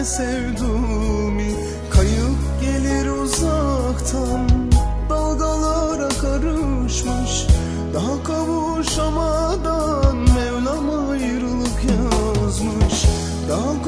verme sevdumi Kayıp gelir uzaktan Dalgalara karışmış. Daha kavuşamadan Mevlam ayrılık yazmış. Daha